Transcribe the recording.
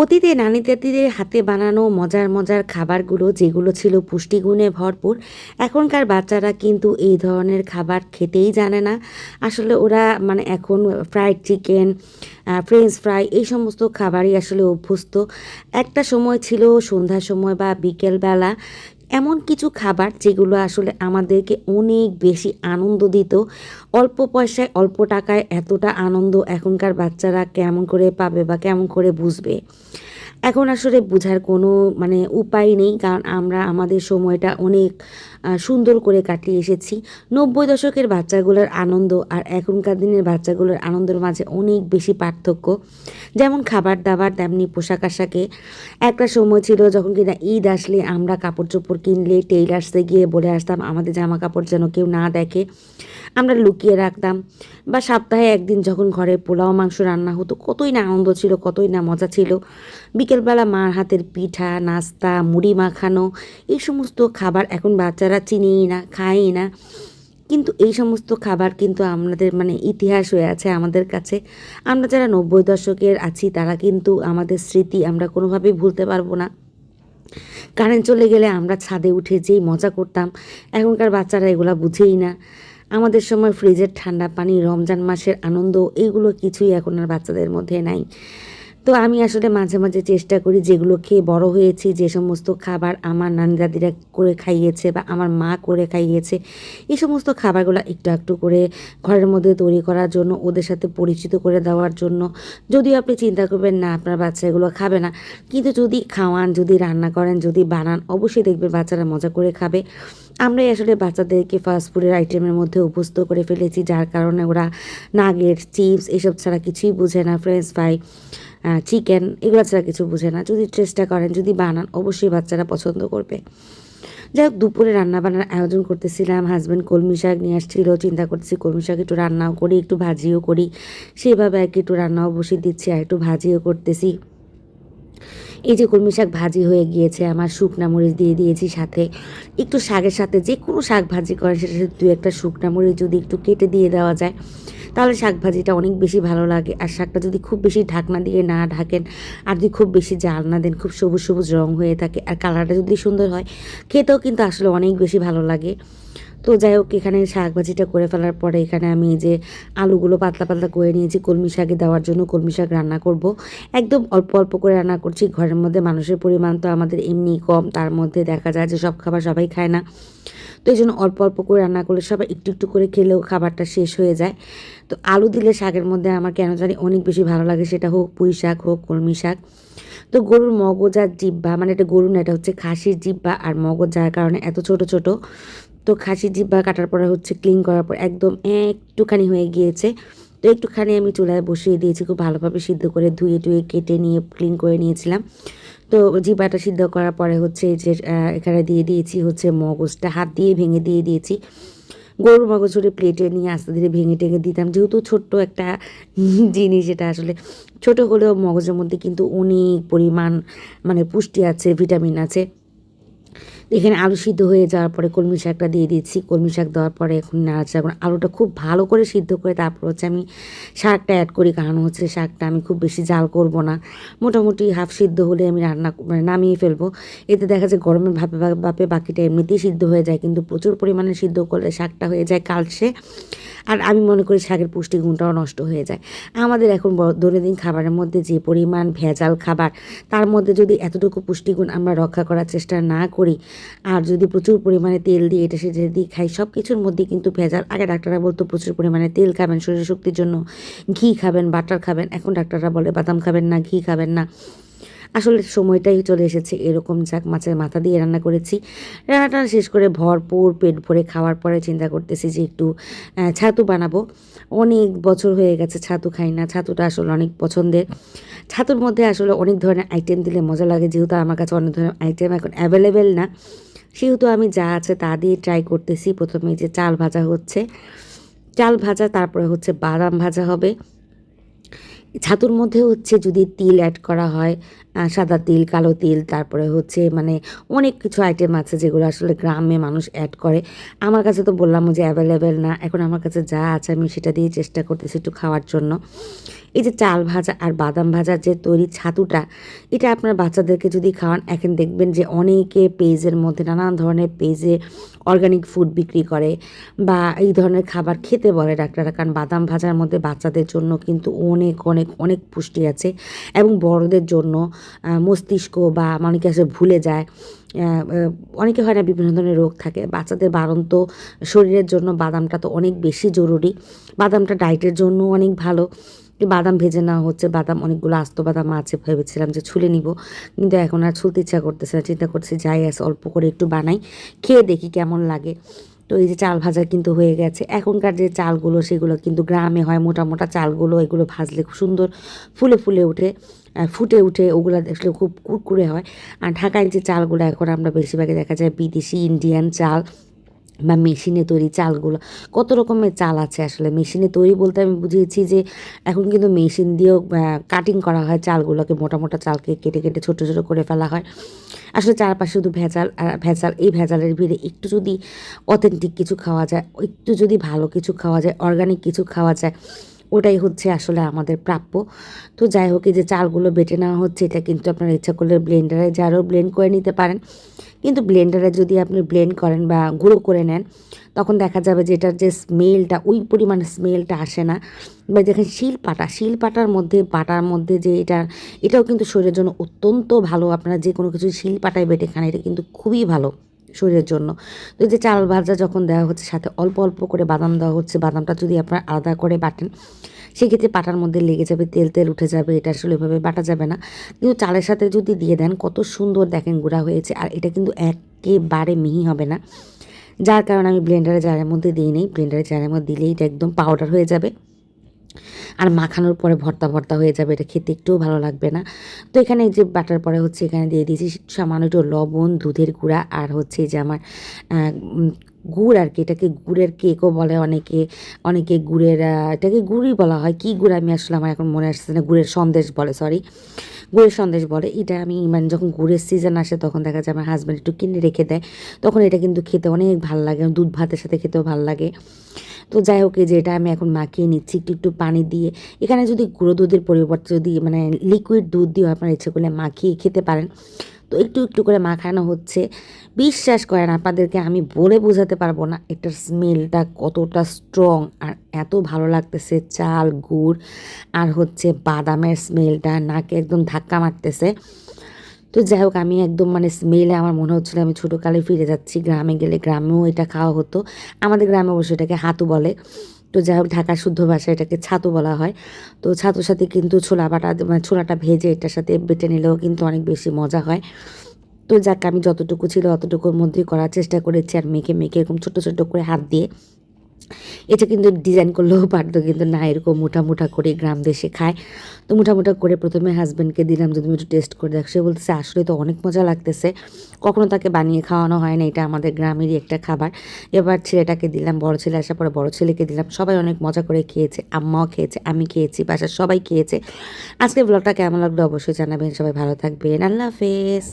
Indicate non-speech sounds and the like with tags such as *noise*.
অতীতে নানি দাদিদের হাতে বানানো মজার মজার খাবারগুলো, যেগুলো ছিল পুষ্টিগুণে ভরপুর, এখনকার বাচ্চারা কিন্তু এই ধরনের খাবার খেতেই জানে না। আসলে ওরা মানে এখন ফ্রাইড চিকেন ফ্রেঞ্চ ফ্রাই এই সমস্ত খাবারই আসলে অভ্যস্ত। একটা সময় ছিল সন্ধ্যার সময় বা বিকেলবেলা এমন কিছু খাবার যেগুলো আসলে আমাদেরকে অনেক বেশি আনন্দ দিত। অল্প পয়সায়, অল্প টাকায় এতটা আনন্দ এখনকার বাচ্চারা কেমন করে পাবে বা কেমন করে বুঝবে? এখন আসলে বোঝার কোনো মানে উপায় নেই, কারণ আমরা আমাদের সময়টা অনেক সুন্দর করে কাটিয়ে এসেছি। নব্বই দশকের বাচ্চাগুলোর আনন্দ আর এখনকার দিনের বাচ্চাগুলোর আনন্দের মাঝে অনেক বেশি পার্থক্য। যেমন খাবার দাবার তেমনি পোশাক আশাকে। একটা সময় ছিল যখন কিনা ঈদ আসলে আমরা কাপড় চোপড় কিনলে টেইলার্সে গিয়ে বলে আসতাম, আমাদের জামা কাপড় যেন কেউ না দেখে। আমরা লুকিয়ে রাখতাম বা সপ্তাহে একদিন যখন ঘরে পোলাও, মাংস রান্না হতো, কতই না আনন্দ ছিল, কতই না মজা ছিল। বিকেলবেলা মার হাতের পিঠা, নাস্তা, মুড়ি মাখানো, এই সমস্ত খাবার এখন বাচ্চারা চিনেই না, খায়ই না। কিন্তু এই সমস্ত খাবার কিন্তু আমাদের মানে ইতিহাস হয়ে আছে আমাদের কাছে। আমরা যারা নব্বই দশকের আছি, তারা কিন্তু আমাদের স্মৃতি আমরা কোনোভাবেই ভুলতে পারব না। কারেন্ট চলে গেলে আমরা ছাদে উঠে যেই মজা করতাম, এখনকার বাচ্চারা এগুলো বুঝেই না। আমাদের সময় ফ্রিজের ঠান্ডা পানি, রমজান মাসের আনন্দ, এইগুলো কিছুই এখন আর বাচ্চাদের মধ্যে নাই। তো আমি আসলে মাঝে মাঝে চেষ্টা করি যেগুলো খেয়ে বড় হয়েছি, যে সমস্ত খাবার আমার নানি দাদিরা করে খাইয়েছে বা আমার মা করে খাইয়েছে, এই সমস্ত খাবারগুলো একটু একটু করে ঘরের মধ্যে তৈরি করার জন্য, ওদের সাথে পরিচিত করে দেওয়ার জন্য। যদিও আপনি চিন্তা করবেন না, আপনার বাচ্চা এগুলো খাবে না। কিন্তু যদি খাওয়ান, যদি রান্না করেন, যদি বানান, অবশ্যই দেখবেন বাচ্চারা মজা করে খাবে। আমরাই আসলে বাচ্চাদেরকে ফাস্ট ফুডের আইটেমের মধ্যে অভ্যস্ত করে ফেলেছি, যার কারণে ওরা নাগেট চিপস এসব ছাড়া কিছুই বুঝে না ফ্রেঞ্চ ফ্রাই চিকেন এগুলো ছাড়া কিছু বুঝে না। যদি চেষ্টা করেন, যদি বানান, অবশ্যই বাচ্চারা পছন্দ করবে। যাই হোক, দুপুরে রান্না বান্নার আয়োজন করতেছিলাম। হাজব্যান্ড কলমি শাক নিয়ে আসছিল, চিন্তা করতেছি কলমি শাক একটু রান্নাও করি, একটু ভাজিও করি। সেভাবে আর কি একটু রান্নাও বসিয়ে দিচ্ছি আর একটু ভাজিও করতেছি। এই যে কলমি শাক ভাজি হয়ে গিয়েছে, আমার শুকনা মরিচ দিয়ে দিয়েছি সাথে। একটু শাকের সাথে যে কোনো শাক ভাজি করেন সেটা দু একটা শুকনা মরিচ যদি একটু কেটে দিয়ে দেওয়া যায়। তাহলে শাক ভাজিটা অনেক বেশি ভালো লাগে। আর শাকটা যদি খুব বেশি ঢাকনা দিয়ে না ঢাকেন, আর যদি খুব বেশি জাল না দেন, খুব সবুজ সবুজ রং হয়ে থাকে, আর কালারটা যদি সুন্দর হয়, খেতেও কিন্তু আসলে অনেক বেশি ভালো লাগে। তো যাই হোক, এখানে শাক ভাজিটা করে ফেলার পরে এখানে আমি যে আলুগুলো পাতলা পাতলা করে নিয়েছি, কলমি শাকে দেওয়ার জন্য কলমি শাক রান্না করব। একদম অল্প অল্প করে রান্না করছি, ঘরের মধ্যে মানুষের পরিমাণ তো আমাদের এমনি কম, তার মধ্যে দেখা যায় যে সব খাবার সবাই খায় না। তো এই জন্য অল্প অল্প করে রান্না করলে সবাই একটু একটু করে খেলেও খাবারটা শেষ হয়ে যায়। তো আলু দিলে শাকের মধ্যে আমার কেন জানি অনেক বেশি ভালো লাগে, সেটা হোক পুঁই শাক, হোক কলমি শাক। তো গরুর মগজ আর জিব্বা মানে এটা গরু না, এটা হচ্ছে খাসির জিব্বা আর মগজ যার কারণে এত ছোট ছোট তো খাসি জিব্বা কাটার পরে হচ্ছে ক্লিন করার পর একদম একটুখানি হয়ে গিয়েছে। তো একটুখানি আমি চুলায় বসিয়ে দিয়েছি, খুব ভালোভাবে সিদ্ধ করে ধুয়ে টুয়ে কেটে নিয়ে ক্লিন করে নিয়েছিলাম। তো জিব্বাটা সিদ্ধ করার পরে হচ্ছে যে এখানে দিয়ে দিয়েছি হচ্ছে মগজটা, হাত দিয়ে ভেঙে দিয়ে দিয়েছি। গরুর মগজ ধরে প্লেটে নিয়ে আস্তে ধীরে ভেঙে টেঙে দিতাম। যেহেতু ছোট্ট একটা *laughs* জিনিস এটা আসলে, ছোট হলেও মগজের মধ্যে কিন্তু অনেক পরিমাণ মানে পুষ্টি আছে, ভিটামিন আছে। এখানে আলু সিদ্ধ হয়ে যাওয়ার পরে কলমি শাকটা দিয়ে দিচ্ছি। কলমি শাক দেওয়ার পরে এখন নাড়াচাড়া করে আলুটা খুব ভালো করে সিদ্ধ করে তারপর হচ্ছে আমি শাকটা অ্যাড করি। কারণ হচ্ছে শাকটা আমি খুব বেশি জাল করব না। মোটামুটি হাফ সিদ্ধ হলে আমি রান্না মানে নামিয়ে ফেলব। এতে দেখা যায় গরমের ভাপে ভাপে বাকিটা এমনিতেই সিদ্ধ হয়ে যায়। কিন্তু প্রচুর পরিমাণে সিদ্ধ করলে শাকটা হয়ে যায় কালসে। আর আমি মনে করি শাকের পুষ্টিগুণটাও নষ্ট হয়ে যায়। আমাদের এখন দৈনন্দিন খাবারের মধ্যে যে পরিমাণ ভেজাল খাবার, তার মধ্যে যদি এতটুকু পুষ্টিগুণ আমরা রক্ষা করার চেষ্টা না করি আর যদি প্রচুর পরিমাণে তেল দিয়ে এটা সেটা দিয়ে খাই সব কিছুর মধ্যে কিন্তু ভেজাল। আগে ডাক্তাররা বলতো প্রচুর পরিমাণে তেল খাবেন, শরীর শক্তির জন্য। ঘি খাবেন বাটার খাবেন, এখন ডাক্তাররা বলে বাদাম খাবেন না, ঘি খাবেন না। আসলে সময়টাই চলে এসেছে, এরকম যাক মাছের মাথা দিয়ে রান্না করেছি। রান্নাটা শেষ করে ভরপুর পেট ভরে খাওয়ার পরে চিন্তা করতেছি যে একটু ছাতু বানাবো। অনেক বছর হয়ে গেছে ছাতু খাই না, ছাতুটা আসলে অনেক পছন্দের। ছাতুর মধ্যে আসলে অনেক ধরনের আইটেম দিলে মজা লাগে, যেহেতু আমার কাছে অনেক ধরনের আইটেম এখন অ্যাভেলেবেল না। সেহেতু আমি যা আছে তা দিয়ে ট্রাই করতেছি। প্রথমে যে চাল ভাজা হচ্ছে। চাল ভাজা, তারপরে হচ্ছে বাদাম ভাজা হবে। ছাতুর মধ্যে হচ্ছে যদি তিল অ্যাড করা হয় সাদা তিল, কালো তিল, তারপরে হচ্ছে মানে অনেক কিছু আইটেম আছে যেগুলো আসলে গ্রামে মানুষ অ্যাড করে। আমার কাছে তো বললাম যে অ্যাভেলেবেল না। এখন আমার কাছে যা আছে আমি সেটা দিয়ে চেষ্টা করতেছি একটু খাওয়ার জন্য। এই যে চাল ভাজা আর বাদাম ভাজার যে তৈরি ছাতুটা, এটা আপনার বাচ্চাদেরকে যদি খাওয়ান, এখন দেখবেন যে অনেকে পেজের মধ্যে নানান ধরনের পেজে অর্গানিক ফুড বিক্রি করে বা এই ধরনের খাবার খেতে বলে ডাক্তাররা। কারণ বাদাম ভাজার মধ্যে বাচ্চাদের জন্য কিন্তু অনেক অনেক অনেক পুষ্টি আছে এবং বড়দের জন্য মস্তিষ্ক বা অনেকে আসলে ভুলে যায়। অনেকে হয় না বিভিন্ন ধরনের রোগ থাকে। বাচ্চাদের বাড়ন্ত শরীরের জন্য বাদামটা তো অনেক বেশি জরুরি। বাদামটা ডায়েটের জন্য অনেক ভালো। বাদাম ভেজে নেওয়া হচ্ছে, বাদাম অনেকগুলো আস্ত বাদাম আছে ভেবেছিলাম যে ছুলে নিব। কিন্তু এখন আর ছুলতে ইচ্ছা করতেছে না, চিন্তা করছি যাই আছে অল্প করে একটু বানাই, খেয়ে দেখি কেমন লাগে। তো এই যে চাল ভাজা কিন্তু হয়ে গেছে। এখনকার যে চালগুলো, সেগুলো কিন্তু গ্রামে হয়। মোটা মোটা চালগুলো, এগুলো ভাজলে খুব সুন্দর ফুলে ফুলে ওঠে ফুটে উঠে। ওগুলো দেখলে খুব কুরকুরে হয়। আর ঢাকায় যে চালগুলো, এখন আমরা বেশিরভাগই দেখা যায় বিদেশি, ইন্ডিয়ান চাল। বা মেশিনে তৈরি চালগুলো, কত রকমের চাল আছে আসলে? মেশিনে তৈরি বলতে আমি বুঝিয়েছি যে, এখন কিন্তু মেশিন দিয়েও কাটিং করা হয় চালগুলোকে, মোটা মোটা চালকে কেটে কেটে ছোটো ছোটো করে ফেলা হয়। আসলে চারপাশে শুধু ভেজাল ভেজাল, এই ভেজালের ভিড়ে একটু যদি অথেন্টিক কিছু খাওয়া যায়, একটু যদি ভালো কিছু খাওয়া যায় অর্গানিক কিছু খাওয়া যায়, ওটাই হচ্ছে আসলে আমাদের প্রাপ্য। তো যাই হোক, এই যে চালগুলো বেটে নেওয়া হচ্ছে, এটা কিন্তু আপনার ইচ্ছা করলে ব্লেন্ডারে যারও ব্লেন্ড করে নিতে পারেন। কিন্তু ব্লেন্ডারে যদি আপনি ব্লেন্ড করেন বা গুঁড়ো করে নেন, তখন দেখা যাবে যে এটার যে স্মেলটা, ওই পরিমাণ স্মেলটা আসে না। বা দেখেন শিল পাটা, শিল পাটার মধ্যে পাটার মধ্যে যে এটা এটাও কিন্তু শরীরের জন্য অত্যন্ত ভালো। আপনারা যে কোনো কিছু শিল পাটায় বেটে খান, এটা কিন্তু খুবই ভালো শরীরের জন্য। তো যে চাল ভাজা যখন দেওয়া হচ্ছে, সাথে অল্প অল্প করে বাদাম দেওয়া হচ্ছে, বাদামটা যদি আপনার আলাদা করে বাটেন সেক্ষেত্রে পাটার মধ্যে লেগে যাবে, তেল তেল উঠে যাবে, এটা আসলে এভাবে বাটা যাবে না। কিন্তু চালের সাথে যদি দিয়ে দেন, কত সুন্দর দেখেন গুঁড়া হয়েছে, আর এটা কিন্তু একেবারে মিহি হবে না। যার কারণে আমি ব্লেন্ডারে জারের মধ্যে দিই নেই ব্লেন্ডারে জারের মধ্যে দিলেই এটা একদম পাউডার হয়ে যাবে। আর মাখানোর পরে ভর্তা ভর্তা হয়ে যাবে, এটা খেতে একটুও ভালো লাগবে না। তো এখানে যে বাটার পরে হচ্ছে এখানে দিয়ে দিয়েছি, সামান্য একটু লবণ, দুধের গুঁড়া আর হচ্ছে যে আমার গুড় আর কি, এটাকে গুড়ের কেকও বলে অনেকে অনেকে গুড়ের এটাকে গুড়ই বলা হয়। কি গুড় আমি আসলে আমার এখন মনে আসছে না, গুড়ের সন্দেশ বলে সরি গুড়ের সন্দেশ বলে। এটা আমি মানে যখন গুড়ের সিজন আসে তখন দেখা যায় আমার হাজব্যান্ড একটু কিনে রেখে দেয়। তখন এটা কিন্তু খেতে অনেক ভালো লাগে, দুধ ভাতের সাথে খেতেও ভালো লাগে। তো যাই হোক, এই যে এটা আমি এখন মাখিয়ে নিচ্ছি, একটু একটু পানি দিয়ে। এখানে যদি গুঁড়ো দুধের পরিবর্তে যদি মানে লিকুইড দুধ দিয়ে আপনার ইচ্ছে করলে মাখিয়ে খেতে পারেন। তো একটু একটু করে মাখানো হচ্ছে। বিশ্বাস করেন, আপনাদেরকে আমি বলে বোঝাতে পারব না, এটার স্মেলটা কতটা স্ট্রং আর এত ভালো লাগতেছে, চাল, গুড়। আর হচ্ছে বাদামের স্মেলটা নাকে একদম ধাক্কা মারতেছে। তো যাই হোক, আমি একদম মানে স্মেলে আমার মনে হচ্ছিল আমি ছোটোকালে ফিরে যাচ্ছি, গ্রামে গেলে গ্রামেও এটা খাওয়া হতো। আমাদের গ্রামে অবশ্য এটাকে হাতু বলে। তো যাই হোক, ঢাকার শুদ্ধ ভাষায় এটাকে ছাতু বলা হয়। তো ছাতুর সাথে কিন্তু ছোলা বাটা মানে ছোলাটা ভেজে এটার সাথে বেটে নিলেও কিন্তু অনেক বেশি মজা হয়। তো যাক, আমি যতটুকু ছিল অতটুকুর মধ্যেই করার চেষ্টা করেছি আর মেখে মেখে এরকম ছোটো ছোটো করে হাত দিয়ে এটা কিন্তু ডিজাইন করলেও পারতো, কিন্তু না, এরকম মোটা মোটা করে গ্রাম দেশে খায়। তো মোটা মোটা করে প্রথমে হাজব্যান্ডকে দিলাম যদি তুমি একটু টেস্ট করে দেখ। সে বলতেছে, আসলে তো অনেক মজা লাগতেছে। কখনো তাকে বানিয়ে খাওয়ানো হয় না, এটা আমাদের গ্রামেরই একটা খাবার। এবার ছেলেটাকে দিলাম, বড় ছেলে আসার পরে বড় ছেলেকে দিলাম। সবাই অনেক মজা করে খেয়েছে, আম্মাও খেয়েছে, আমি খেয়েছি, বাসার সবাই খেয়েছে। আজকে ব্লগটা কেমন লাগল অবশ্যই জানাবেন, সবাই ভালো থাকবেন। আল্লাহ হাফেজ।